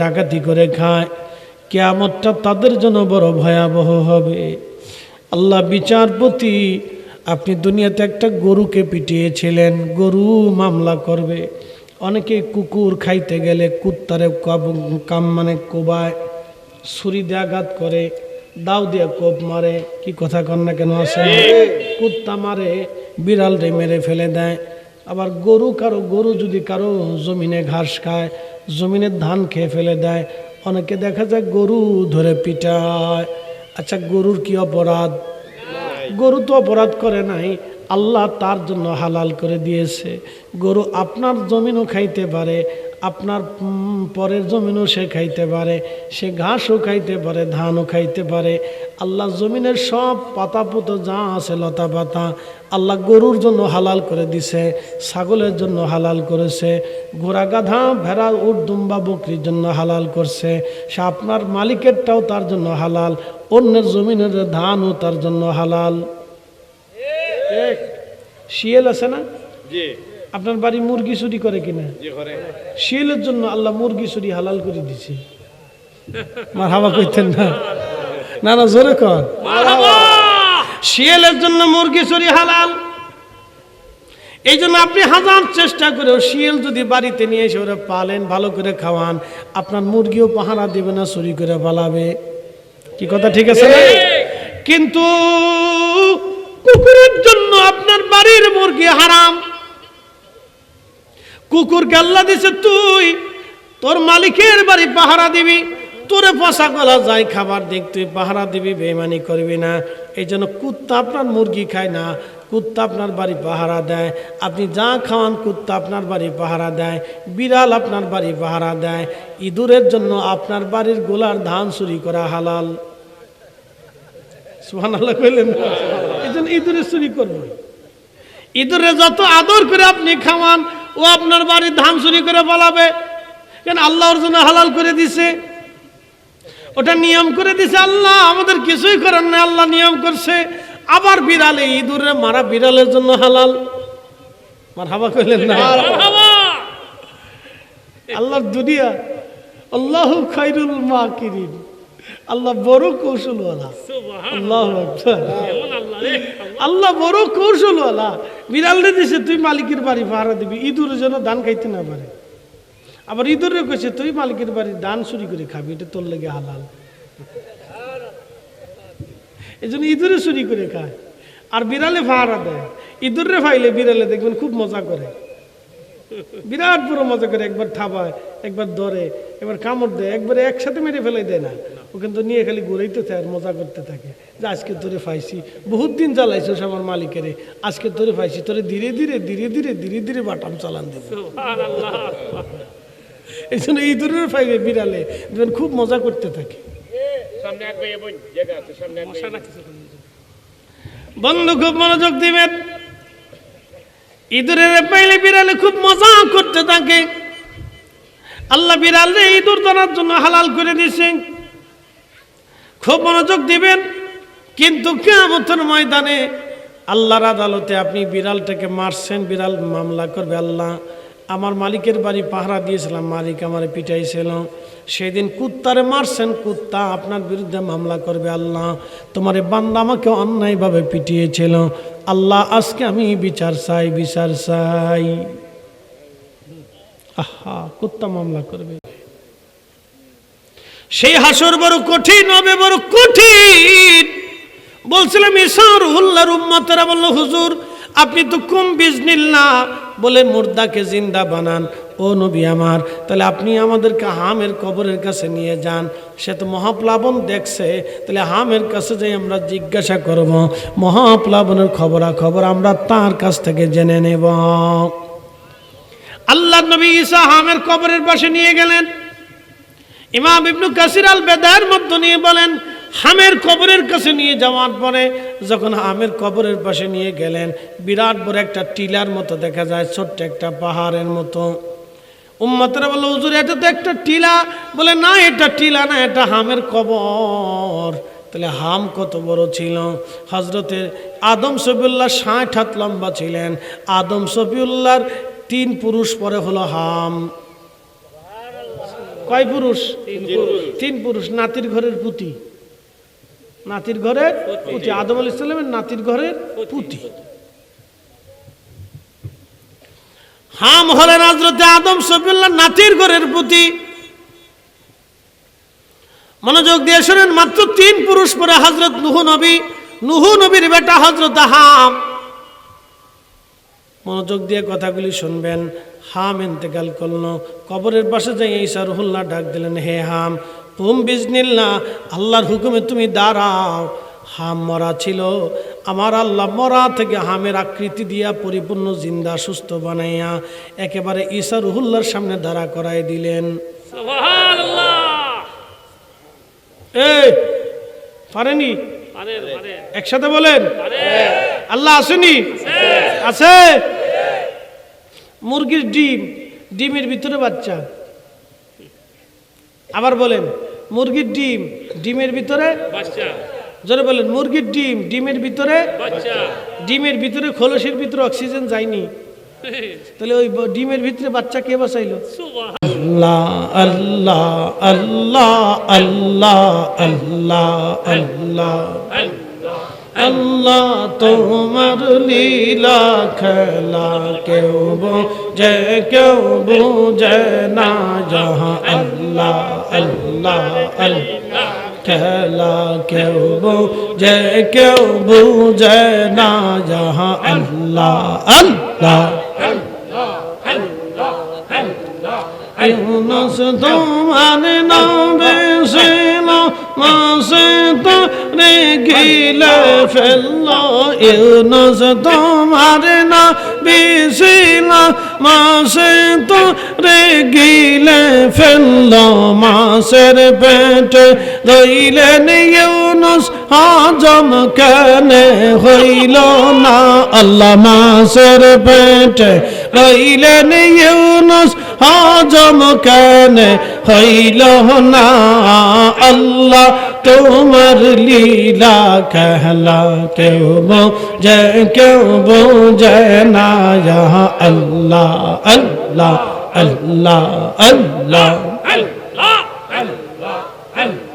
ডাকাতি করে খায়। কেয়ামতটা তাদের জন্য বড় ভয়াবহ হবে। আল্লাহ বিচারপতি, আপনি দুনিয়াতে একটা গরুকে পিটিয়েছিলেন, গরু মামলা করবে। অনেকে কুকুর খাইতে গেলে কুত্তারে কাম মানে কোবায়, ছুরি দিয়ে আঘাত করে, দাও দিয়ে কোপ মারে। কি কথা কন না কেন আছে কুত্তা মারে বিড়াল রে মেরে ফেলে দেয়। আবার গরু, কারও গরু যদি কারও জমিনে ঘাস খায় জমিনের ধান খেয়ে ফেলে দেয়। অনেকে দেখা যায় গরু ধরে পিটায়। আচ্ছা গরুর কি অপরাধ? গরু তো অপরাধ করে নাই। আল্লাহ তার জন্য হালাল করে দিয়েছে। গরু আপনার জমিনও খাইতে পারে। আপনার পরের জমিনও সে খাইতে পারে সে ঘাসও খাইতে পারে ধানও খাইতে পারে। আল্লাহ জমিনের সব পাতা পুতো যা আছে লতা পাতা আল্লাহ গরুর জন্য হালাল করে দিছে ছাগলের জন্য হালাল করেছে ঘোড়া গাধা ভেড়া উট দুম্বা বকরির জন্য হালাল করছে সে আপনার মালিকেরটাও তার জন্য হালাল অন্যের জমিনের ধানও তার জন্য হালাল। শিয়াল আছে না? জি। আপনার বাড়ি মুরগি চুরি করে কিনা? শিয়ালের জন্য আল্লাহ মুরগি চুরি হালাল করে দিছে। মার হাওয়া কইতেন না? না না জোরে কর শিয়ালের জন্য মুরগি চুরি হালাল। এই জন্য আপনি হাজার চেষ্টা করেও শিয়াল যদি বাড়িতে নিয়ে এসে ওরা পালেন ভালো করে খাওয়ান আপনার মুরগিও পাহারা দেবে না চুরি করে পালাবে। কি কথা ঠিক আছে কিন্তু কুকুরের জন্য আপনার বাড়ির মুরগি হারাম। কুকুরকে আল্লাহ দিছে, তুই তোর মালিকের বাড়ি পাহারা দিবি, তোরে পশা গলা যায় খাবার দিক তুই পাহারা দিবি বেমানি করবি না। এই জন্য কুত্তা আপনার মুরগি খায় না, কুত্তা আপনার বাড়ি পাহারা দেয়। আপনি যা খাওয়ান, কুত্তা আপনার বাড়ি পাহারা দেয়, বিড়াল আপনার বাড়ি পাহারা দেয়। ইঁদুরের জন্য আপনার বাড়ির গোলার ধান চুরি করা হালাল। কইলেন। এই জন্য ইঁদুরে চুরি করবে। ইঁদুরে যত আদর করে আপনি খাওয়ান ও আপনার বাড়ির ধান চুরি করে পালাবে কেন আল্লাহর জন্য হালাল করে দিছে? ওটা নিয়ম করে দিছে আল্লাহ আমাদের কিছুই করার না আল্লাহ নিয়ম করছে। আবার বিড়ালে ইঁদুরে মারা বিড়ালের জন্য হালাল। মার হাবা কইলেন না? আল্লাহর দুনিয়া আল্লাহ খাইরুল মাকিরিন। আল্লাহ বড় কৌশলওয়ালা। আল্লাহ আল্লাহ। বড় কৌশলওয়ালা। বিড়ালে দিছে তুই মালিকের বাড়ি ভাড়া দিবি ইঁদুরের জন্য ধান খাইতে না পারে। আবার ইঁদুরে কইছে তুই মালিকের বাড়ি ধান চুরি করে খাবি এটা তোর লেগে হালাল। এই জন্য ইঁদুরে চুরি করে খায়। আর বিড়ালে ভাড়া দেয়। ইঁদুরে ফাইলে বিড়ালে দেখবেন খুব মজা করে। বিরাট বড় মজা করে একবার থাবায় একবার ধরে একবার কামড় দেয় একবারে একসাথে মেরে ফেলে দেয় না। ও কিন্তু নিয়ে খালি ঘুরাইতে থাকে আর মজা করতে থাকে। যে আজকে তোরে ফাইছি। বহুত দিন জ্বালাইছিস আমার মালিকেরে। আজকে তোরে ফাইছি তোরে ধীরে ধীরে ধীরে ধীরে ধীরে ধীরে বাটাম চালান দেবে। এই জন্য ইঁদুরের ফাইলে বিড়ালে দেখবেন খুব মজা করতে থাকে। বন্ধু খুব মনোযোগ দিবেন। ইঁদুরের পাইলে বিড়ালে খুব মজা করতে থাকে। আল্লাহ বিড়ালে ইঁদুর ধরার জন্য হালাল করে দিছে খুব মনোযোগ দিবেন। কিন্তু কেমতের ময়দানে আল্লাহর আদালতে আপনি বিড়ালটাকে মারছেন, বিড়াল মামলা করবে, আল্লাহ আমার মালিকের বাড়ি পাহারা দিয়েছিলাম, মালিক আমার পিটাইছিল। সেদিন কুত্তারে মারছেন, কুত্তা আপনার বিরুদ্ধে মামলা করবে, আল্লাহ তোমার বান্দা আমাকে অন্যায়ভাবে পিটিয়েছিল। আল্লাহ, আজকে আমি বিচার চাই বিচার চাই। আহা, কুত্তা মামলা করবে। সেই হাসর বড় কঠিন, হবে বড় কঠিন। বলছিলাম, ইসার হুল্লার উম্মতরা বলল হুজুর, আপনি তো কুম বিজনিল্লা বলে, মুর্দাকে জিন্দা বানান, ও নবী আমার, তাহলে আপনি আমাদেরকে হামের কবরের কাছে নিয়ে যান। সে তো মহাপ্লাবন দেখছে, তাহলে হামের কাছে যাই আমরা জিজ্ঞাসা করব। মহাপ্লাবনের খবরা খবর আমরা তার কাছ থেকে জেনে নেব। আল্লাহ নবী ঈসা হামের কবরের পাশে নিয়ে গেলেন। ইমাম ইবনু কাসির আল বেদায়ের মধ্যে নিয়ে বলেন, হামের কবরের কাছে নিয়ে যাওয়ার পরে যখন হামের কবরের পাশে নিয়ে গেলেন, বিরাট বড় একটা টিলার মতো দেখা যায়, ছোট্ট একটা পাহাড়ের মতো। উম্মতরা বলল, হুজুর, এটা তো একটা টিলা। বলে, না, এটা টিলা না, এটা হামের কবর। তাহলে হাম কত বড় ছিল? হজরতের আদম সফিউল্লাহ ষাট হাত লম্বা ছিলেন। আদম সফিউল্লাহর তিন পুরুষ পরে হলো হাম। কয় পুরুষ? তিন পুরুষ। নাতির ঘরের পুতি। নাতির ঘরের পুতি। আদম আল ইসলামের নাতির ঘরের পুতি। হাম হলেন হাজরতে আদম সফিউল্লাহ নাতির ঘরের পুতি। মনোযোগ দিয়ে শোনেন মাত্র তিন পুরুষ পরে হজরত নুহু নবী নুহু নবীর বেটা হজরত হাম। মনোযোগ দিয়ে কথাগুলি শুনবেন। হাম ইন্তেকাল করল। কবরের পাশে যাই ঈসা রুহুল্লাহ ডাক দিলেন হে হাম হুম বিজনিল্লা আল্লাহর হুকুমে তুমি দাঁড়াও। হাম মরা ছিল। আমার আল্লাহ মরা থেকে হামের আকৃতি দিয়া পরিপূর্ণ জিন্দা সুস্থ বানাইয়া একেবারে ঈসা রুহুল্লার সামনে দাঁড়া করাই দিলেন। এই পারেনি? পারে পারে। একসাথে বলেন? আল্লাহ আসেনি? আছে মুরগির ডিম ডিমের ভিতরে বাচ্চা। আবার বলেন মুরগির ডিম ডিমের ভিতরে বাচ্চা। জোরে বলেন মুরগির ডিম ডিমের ভিতরে ডিমের ভিতরে খোলসের ভিতরে অক্সিজেন যায়নি। তাহলে ওই ডিমের ভিতরে বাচ্চা কে সুবহান আল্লাহ আল্লাহ আল্লাহ আল্লাহ আল্লাহ আল্লাহ। আল্লাহ তোমার লীলা খেলা কেউ বোঝে কেউ বোঝে না যাহা আল্লাহ আল্লাহ আল্লাহ খেলা কেউ বোঝে কেউ বোঝে না যাহা আল্লাহ আল্লাহ তোমার নামে মাসে রে গিলে ফেলল ইউনুস। তোমার না বিশিলা মাসে রে গিলে ফেলল মাসের পেটে। রইলেন ইউনুস আজম কেনে হইল না? আল্লাহ মাসের পেটে রইলেন ইউনুস আজম কেনে হইল না? আল্লাহ তোমার লীলা कहला কেউ বোঝে কেউ বোঝে না? আল্লাহ আল্লাহ আল্লাহ আল্লাহ আল্লাহ আল্লাহ আল্লাহ।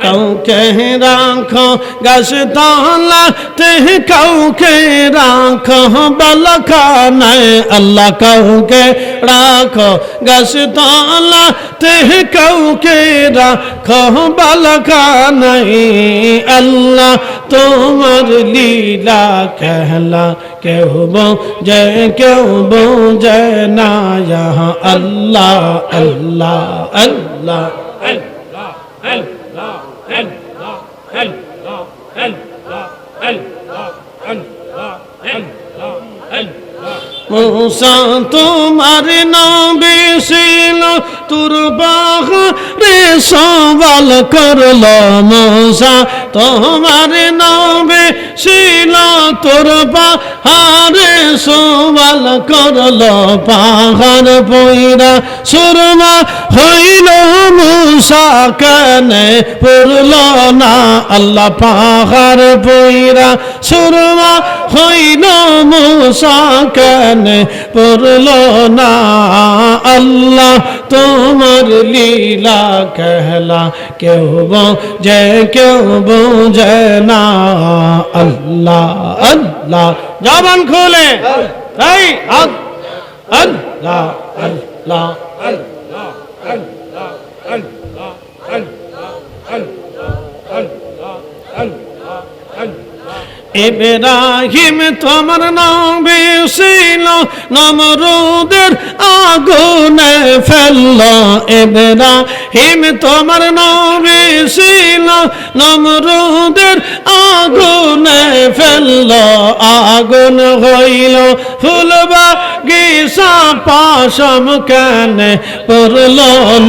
কাউকে রাখো গাছ তলাতে কাউকে রাখো বলখানায় আল্লাহ কাউকে রাখো গাছ তলাতে কাউকে রাখো বলখানায় আল্লাহ তোমার লীলা कहला কেউ বোঝে কেউ বোঝে না यहाँ আল্লাহ আল্লাহ আল্লাহ আল্লাহ মুসা তোমার নবী ছিল তোর রে সওয়াল করল মুসা তোমার নবী ছিল তোর পাহাড়ে সওয়াল করল পাহাড় পইরা। সুরমা হইল মুসা কেনে, পড়ল না আল্লাহ পাহাড় পইরা। সুরমা হইল মুসাকান পড়ল না? আল্লাহ তোমার লীলা কেহলা কেউ যে কেউ বোঝে না। আল্লাহ আল্লাহ, জবান খুলে। আল্লাহ আল্লাহ আল্লাহ আল্লাহ। ইব্রাহিম তোমার নবী ছিল নমরুদের আগুনে ফেলল। হিম তোমার নবী ছিল নমরুদের আগুনে ফেলল। আগুন হইল ফুলবা গিসা পাশম কেন পড়ল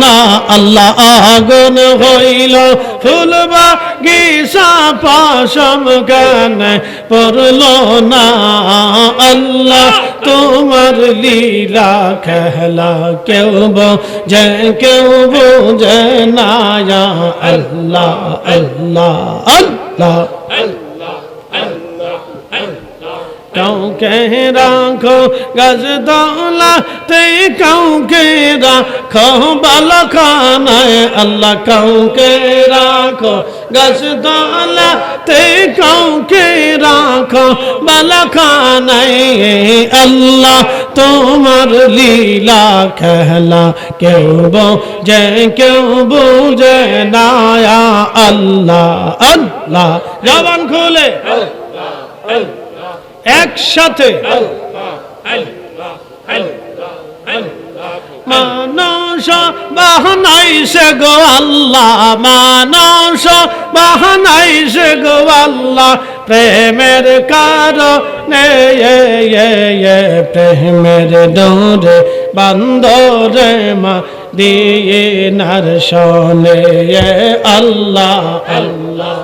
না আল্লাহ আগুন হইল ফুলবা গিসা পাশম কেন পড়ল না আল্লাহ তোমার লীলা খেলা কেউ বোঝে কেউ বোঝে না আল্লাহ আল্লাহ আল্লাহ আল্লাহ কাউকে রাখো গজদৌলাতে কাউকে রাখো, বালখানায় আল্লাহ কাউকে রাখো গজদৌলাতে কাউকে রাখো, বালখানায় আল্লাহ তোমার লীলা খেলা কেউ বোঝে, কেউ বুঝে না আল্লাহ আল্লাহ। জবান খুলে। একসাথে। মানস, বাহনাই সে গো আল্লাহ, মানস, বাহনাই সে গো আল্লাহ, প্রেমের কারও নে প্রেমের ডোরে বান্দরে মা দিয়ে নার সনে আল্লাহ আল্লাহ।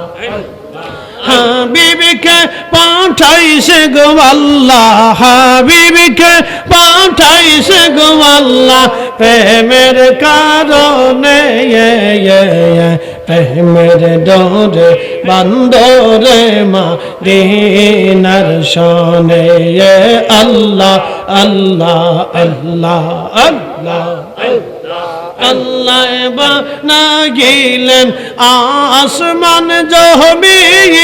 হাবিবিকে পাঠাইছে গো আল্লাহ হাবিবিকে পাঠাইছে গো আল্লাহ। প্রেমের কারণে প্রেমের ডোরে বান্দরে মা দিনার শোনে এ, আল্লাহ আল্লাহ আল্লাহ আল্লাহ আল্লাহ। বানা গেলেন আসমান জহমিন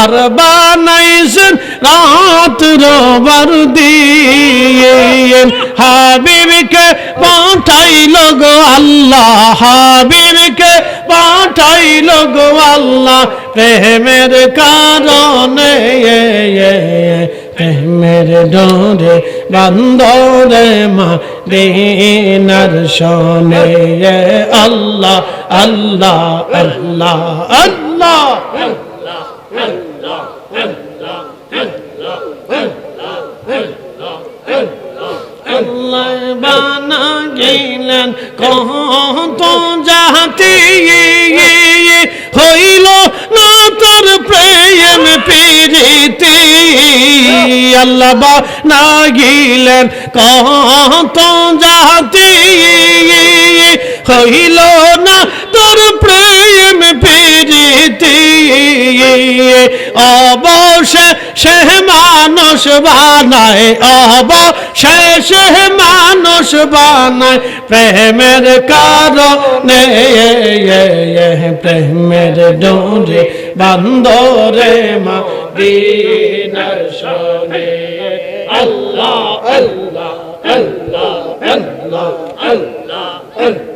আর বানাইছেন রাত রবার দিন। হাবিবকে পাঠাইল গো আল্লাহ, হাবিবকে পাঠাইল গো আল্লাহ, প্রেমের কারণে, প্রেমের ডোরে, বান্দরে মা দিনার শোনে আল্লাহ আল্লাহ আল্লাহ আল্লাহ বানা গেলেন কত জাতি হইল না তোর প্রেম প্রীতি। আল্লাহ না গেলেন কত জাতি হইল না তোর প্রেম প্রীতি। অবশেষে মানুষ বানায়, অবশেষে মানুষ বানায় প্রেমের কারণে। প্রেমের ডোরে বান্দরে মা দিনার শোনে আল্লাহ আল্লাহ আল্লাহ আল্লাহ আল্লাহ।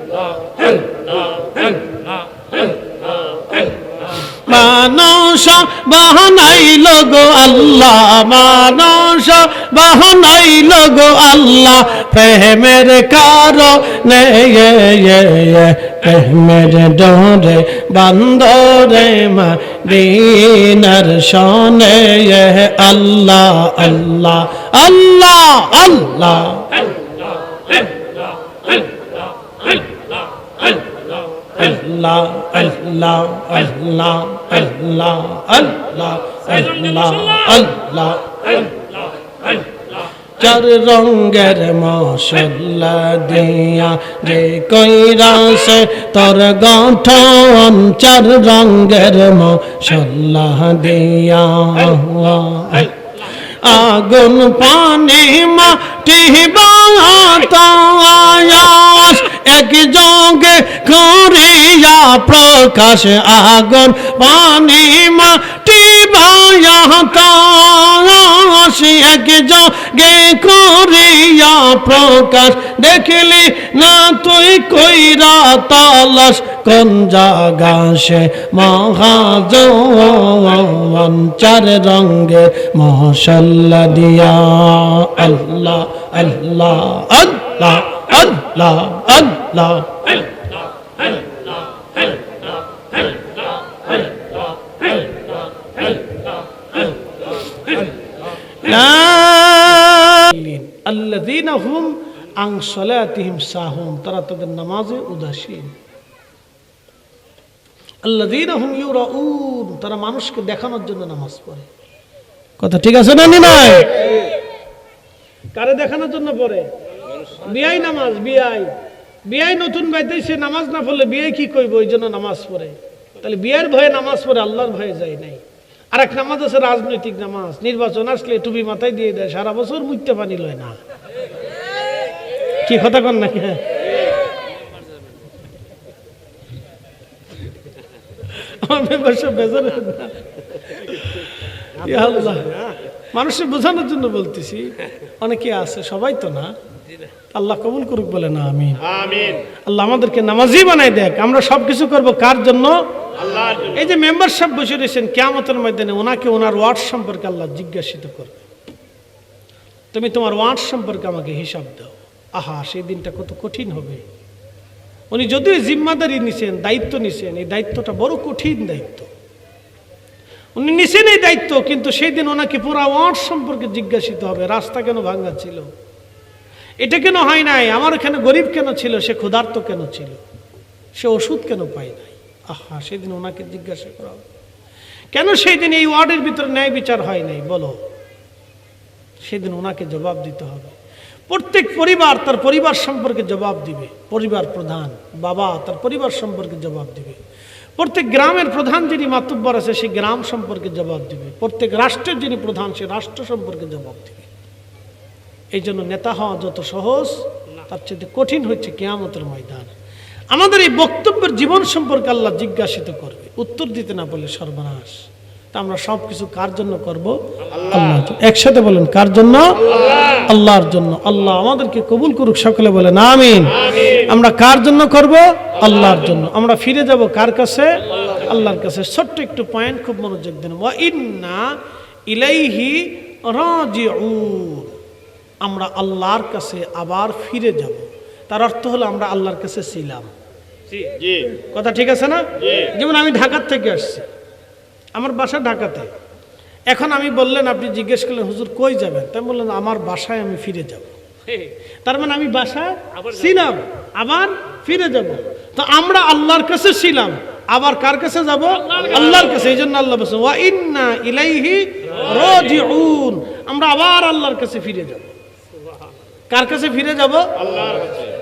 মানুষ বাহনাইল গো আল্লাহ মানুষ বাহনাইল গো আল্লাহ, প্রেমের কারণে প্রেমের ডোরে, বান্দরে মা দিনার শোনে আল্লাহ আল্লাহ আল্লাহ আল্লাহ আল্লাহ। আল্লাহ আল্লাহ আল্লাহ আল্লাহ আল্লাহ আল্লাহ চার রঙ্গের মশলা দিয়া যে কইরাসে তোর গঠন, চার রঙ্গের মশলা দিয়া। আগুন পানি মাটি বাতাস এক যোগে করিয়া প্রকাশ আগুন, পানি, মাটি বায়াতাস এক যোগে করিয়া প্রকাশ, দেখলি না তুই কইরা তালাস কোন জাগা সে মহাজন চার রঙ্গে মশাল্লা দিয়া। আল্লাহ আল্লাহ আল্লাহ। আল্লাহ আল্লাহ আল্লাযীনা হুম আন সালাতিহিম সাহুন, তারা তাদের নামাজে উদাসীন। আল্লাযীনা হুম ইউরাউন, তারা মানুষকে দেখানোর জন্য নামাজ পড়ে। কথা ঠিক আছে নি নাই কারে দেখানোর জন্য পড়ে? বিয়াই নামাজ, বিয়াই। বিয়াই নতুন বাইতে সে নামাজ না পড়লে বিয়ে কি কইব? ওই জন্য নামাজ পড়ে। তাহলে বিয়ের ভয়ে নামাজ পড়ে, আল্লাহর ভয়ে যায় নাই। আর এক নামাজ আছে রাজনৈতিক নামাজ। নির্বাচন আসলে টুপি মাথায় দিয়ে দেয়, সারা বছর মুইতে পানি লয় না। কি কথা কন নাকি। মানুষের বোঝানোর জন্য বলতেছি, অনেকে আছে, সবাই তো না। আল্লাহ কবুল করুক বলে না আমি আল্লাহ আমাদেরকে নামাজি বানাই দেখ আমরা সব কিছু করব কার জন্য? এই যে মেম্বার সাহেব বসে রয়েছেন কেমতের ময়দানে ওনাকে ওনার ওয়ার্ড সম্পর্কে আল্লাহ জিজ্ঞাসিত করবে। তুমি তোমার ওয়ার্ড সম্পর্কে আমাকে হিসাব দাও। আহা সেই দিনটা কত কঠিন হবে। উনি যদিও জিম্মাদারি নিছেন দায়িত্ব নিছেন এই দায়িত্বটা বড় কঠিন দায়িত্ব। উনি নিছেন এই দায়িত্ব কিন্তু সেই দিন ওনাকে পুরা ওয়ার্ড সম্পর্কে জিজ্ঞাসিত হবে রাস্তা কেন ভাঙ্গা ছিল? এটা কেন হয় নাই? আমার এখানে গরিব কেন ছিল? সে ক্ষুধার্ত কেন ছিল? সে ওষুধ কেন পায় নাই? আহা, সেদিন ওনাকে জিজ্ঞাসা করা কেন সেই দিন এই ওয়ার্ডের ভিতরে ন্যায় বিচার হয় নাই? বলো। সেদিন ওনাকে জবাব দিতে হবে। প্রত্যেক পরিবার তার পরিবার সম্পর্কে জবাব দিবে। পরিবার প্রধান, বাবা তার পরিবার সম্পর্কে জবাব দিবে। প্রত্যেক গ্রামের প্রধান যিনি মাতব্বর আছে, সেই গ্রাম সম্পর্কে জবাব দিবে। প্রত্যেক রাষ্ট্রের যিনি প্রধান, সে রাষ্ট্র সম্পর্কে জবাব দিবে। এই জন্য নেতা হওয়া যত সহজ তার চেয়ে কঠিন হচ্ছে কেয়ামতের ময়দান। আমাদের এই বক্তব্যের জীবন সম্পর্কে আল্লাহ জিজ্ঞাসিত করবে। উত্তর দিতে না বলে সর্বনাশ। তা আমরা সব কিছু কার জন্য করব? আল্লাহ। একসাথে বলেন কার জন্য? আল্লাহর জন্য। আল্লাহ আমাদেরকে কবুল করুক সকলে বলেন আমিন। আমরা কার জন্য করব? আল্লাহর জন্য। আমরা ফিরে যাব কার কাছে? আল্লাহর কাছে। ছোট্ট একটু পয়েন্ট খুব মনোযোগ দেন। ওয়া ইন্না ইলাইহি রাজিউন। আমরা আল্লাহর কাছে আবার ফিরে যাব। তার অর্থ হলো আমরা আল্লাহর কাছে ছিলাম। কথা ঠিক আছে না? যেমন আমি ঢাকার থেকে আসছি। আমার বাসা ঢাকাতে। এখন আমি বললেন আপনি জিজ্ঞেস করলেন হুজুর কই যাবেন? তাই বললেন আমার বাসায় আমি ফিরে যাব। তার মানে আমি বাসায় ছিলাম আবার ফিরে যাব। তো আমরা আল্লাহর কাছে ছিলাম আবার কার কাছে যাব? আল্লাহর কাছে। এই জন্য আল্লাহ বলছেন ওয়া ইন্না ইলাইহি রাজিউন। আমরা আবার আল্লাহর কাছে ফিরে যাব। কার কাছে ফিরে যাব?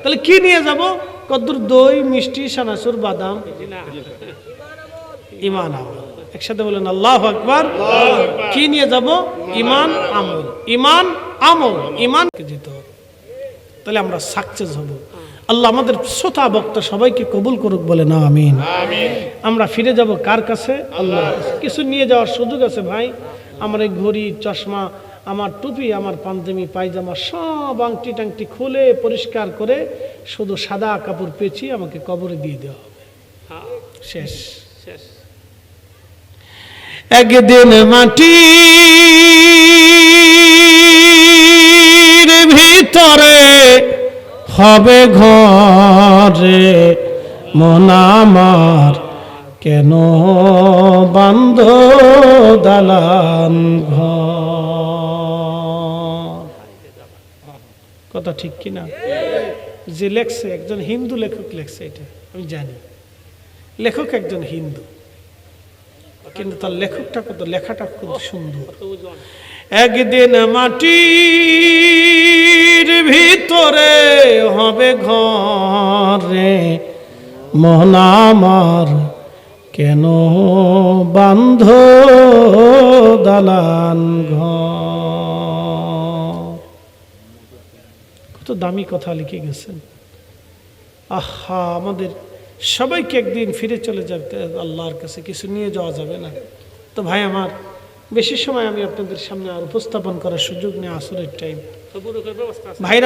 তাহলে কি নিয়ে যাব? কদ্দুর দই মিষ্টি সানাসুর বাদাম। ইমান আমল একসাথে বলেন আল্লাহ আকবার। কি নিয়ে যাব? ইমান আমল। ইমান আমল। ইমান যেতে হবে তাহলে আমরা সাকসেস হব। আল্লাহ আমাদের শ্রোতা বক্তা সবাইকে কবুল করুক বলে না আমিন। আমিন। আমরা ফিরে যাব কার কাছে? আল্লাহ কিছু। নিয়ে যাওয়ার সুযোগ আছে ভাই? আমার এই ঘড়ি চশমা আমার টুপি, আমার পাঞ্জামি পায়জামা সব আংটি টাংটি খুলে পরিষ্কার করে শুধু সাদা কাপড় পেঁচিয়ে আমাকে কবরে দিয়ে দেওয়া হবে। শেষ শেষ। একদিন মাটির ভিতরে হবে ঘরে, মন আমার কেন বান্ধ দালান ঘর? কথা ঠিক কিনা? যে লেখছে, একজন হিন্দু লেখক লেখছে এটা, আমি জানি। লেখক একজন হিন্দু। কিন্তু তার লেখকটা কত, লেখাটা খুব সুন্দর। একদিন মাটির ভিতরে হবে ঘরে, মন আমার কেন বান্ধ দালান? কত দামি কথা লিখে গেছেন। আহা আমাদের সবাইকে একদিন ফিরে চলে যাবে আল্লাহর কাছে কিছু নিয়ে যাওয়া যাবে না। তো ভাই আমার বেশি সময় আমি আপনাদের সামনে আর উপস্থাপন করার সুযোগ নেই আসরের টাইম ভাইরা